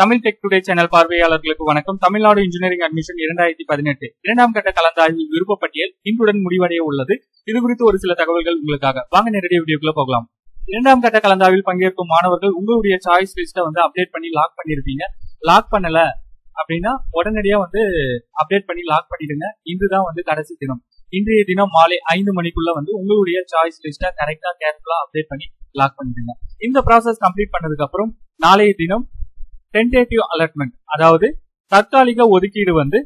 Tamil tech today channel பார்வையாளர்களுக்கு வணக்கம். Tamil Nadu engineering admission இரண்டாயிரத்தி பதினெட்டு இரண்டாம் கட்ட கலந்தாய்வு விருப்பப்பட்டியல் இன்றுடன் முடிவடைய உள்ளது. இது குறித்து ஒரு சில தகவல்கள் உங்களுக்காக. வாங்க நேரடி வீடியோக்குள்ள போகலாம். இரண்டாம் கட்ட கலந்தாய்வில் பங்கேற்கும் மாணவர்கள் உங்களுடைய சாய்ஸ் லிஸ்ட்டை வந்து அப்டேட் பண்ணி லாக் பண்ணிருப்பீங்க. லாக் பண்ணல அப்படின்னா உடனடியா வந்து அப்டேட் பண்ணி லாக் பண்ணிடுங்க. இன்றுதான் வந்து கடைசி தினம். இன்றைய தினம் மாலை ஐந்து மணிக்குள்ள வந்து உங்களுடைய சாய்ஸ் லிஸ்ட்டை கரெக்டா கேர்ஃபுல்லா அப்டேட் பண்ணி லாக் பண்ணிடுங்க. இந்த ப்ராசஸ் கம்ப்ளீட் பண்ணதுக்கு அப்புறம் நாளைய தினம் டென்டேட்டிவ் அலர்ட்மெண்ட் அதாவது தற்காலிக ஒதுக்கீடு வந்து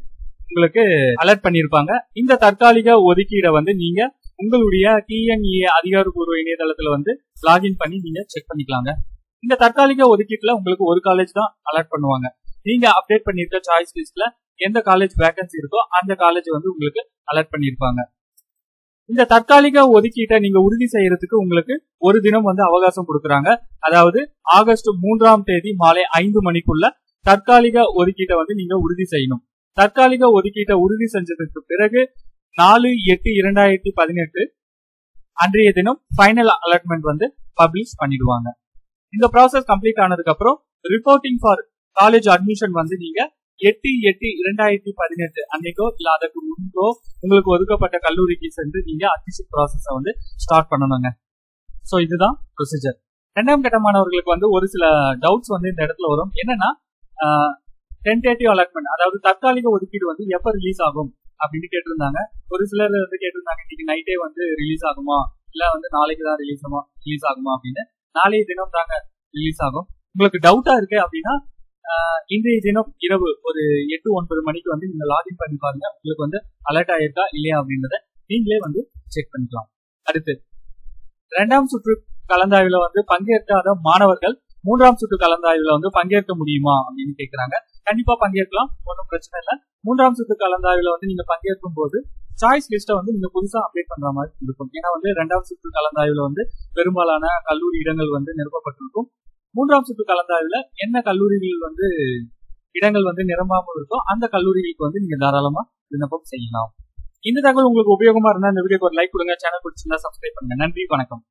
உங்களுக்கு அலர்ட் பண்ணியிருப்பாங்க இந்த தற்காலிக ஒதுக்கீடை வந்து நீங்க உங்களுடைய டிஎன்இஏ அதிகாரப்பூர்வ இணையதளத்துல வந்து லாகின் பண்ணி நீங்க செக் பண்ணிக்கலாங்க. இந்த தற்காலிக ஒதுக்கீட்டுல உங்களுக்கு ஒரு காலேஜ் தான் அலர்ட் பண்ணுவாங்க. நீங்க அப்டேட் பண்ணிருக்க சாய்ஸ் லிஸ்ட்ல எந்த காலேஜ் வேகன்சி இருக்கோ அந்த காலேஜ் வந்து உங்களுக்கு அலர்ட் பண்ணியிருப்பாங்க இந்த தற்காலிக ஒதுக்கீட்டை நீங்க உறுதி செய்யறதுக்கு உங்களுக்கு ஒரு தினம் வந்து அவகாசம் கொடுக்கறாங்க. அதாவது ஆகஸ்ட் மூன்றாம் தேதி மாலை ஐந்து மணிக்குள்ள தற்காலிக ஒதுக்கீட்டை வந்து நீங்க உறுதி செய்யணும். தற்காலிக ஒதுக்கீட்டை உறுதி செஞ்சதுக்கு பிறகு நாலு எட்டு இரண்டாயிரத்தி பதினெட்டு அன்றைய தினம் ஃபைனல் அலாட்மெண்ட் வந்து பப்ளிஷ் பண்ணிடுவாங்க. இந்த ப்ராசஸ் கம்ப்ளீட் ஆனதுக்கு அப்புறம் ரிப்போர்ட்டிங் ஃபார் காலேஜ் அட்மிஷன் வந்து நீங்க எட்டு எட்டு இரண்டாயிரத்தி பதினெட்டு அன்னைக்கோ இல்ல அதற்கு முன்போ உங்களுக்கு ஒதுக்கப்பட்ட கல்லூரிக்கு சென்று நீங்க அட்மிஷன் ப்ராசஸ வந்து ஸ்டார்ட் பண்ணணுங்க. ஸோ இதுதான் ப்ரொசீஜர் ரெண்டாம் கட்ட மாணவர்களுக்கு வந்து ஒரு சில டவுட்ஸ் வந்து இந்த இடத்துல வரும். என்னன்னா டென்டேட்டிவ் அலாட்மெண்ட் அதாவது தற்காலிக ஒதுக்கீடு வந்து எப்ப ரிலீஸ் ஆகும் அப்படின்னு கேட்டிருந்தாங்க. ஒரு சிலர் வந்து கேட்டிருந்தாங்க இன்னைக்கு நைட்டே வந்து ரிலீஸ் ஆகுமா? இல்ல வந்து நாளைக்கு தான் ரிலீஸ் ஆகுமா? ரிலீஸ் ஆகுமா அப்படின்னு. நாளைய தினம் தாங்க ரிலீஸ் ஆகும். உங்களுக்கு டவுட்டா இருக்கு அப்படின்னா இன்றைய தினம் இரவு ஒரு எட்டு ஒன்பது மணிக்கு வந்து நீங்க லாகின் பண்ணி பாருங்க. உங்களுக்கு வந்து அலர்ட் ஆயிருக்கா இல்லையா அப்படின்றத நீங்களே வந்து செக் பண்ணிக்கலாம். அடுத்து இரண்டாம் சுற்று கலந்தாய்வுல வந்து பங்கேற்காத மாணவர்கள் மூன்றாம் சுற்று கலந்தாய்வுல வந்து பங்கேற்க முடியுமா அப்படின்னு கேக்குறாங்க. கண்டிப்பா பங்கேற்கலாம் ஒன்றும் பிரச்சனை இல்லை. மூன்றாம் சுற்று கலந்தாய்வுல வந்து நீங்க பங்கேற்கும் போது சாய்ஸ் லிஸ்ட்டை வந்து நீங்க புதுசா அப்டேட் பண்ற மாதிரி இருக்கும். ஏன்னா வந்து இரண்டாம் சுற்று கலந்தாய்வுல வந்து பெரும்பாலான கல்லூரி இடங்கள் வந்து நிரப்பப்பட்டிருக்கும். மூன்றாம் சுற்று கலந்தாய்வுல என்ன கல்லூரிகள் வந்து இடங்கள் வந்து நிரம்பாமல் இருக்கோ அந்த கல்லூரிகளுக்கு வந்து நீங்க தாராளமா விண்ணப்பம் செய்யலாம். இந்த தகவல் உங்களுக்கு உபயோகமா இருந்தா இந்த வீடியோக்கு ஒரு லைக் கொடுங்க சேனல் பிடிச்சிருந்தா சப்ஸ்கிரைப் பண்ணுங்க. நன்றி வணக்கம்.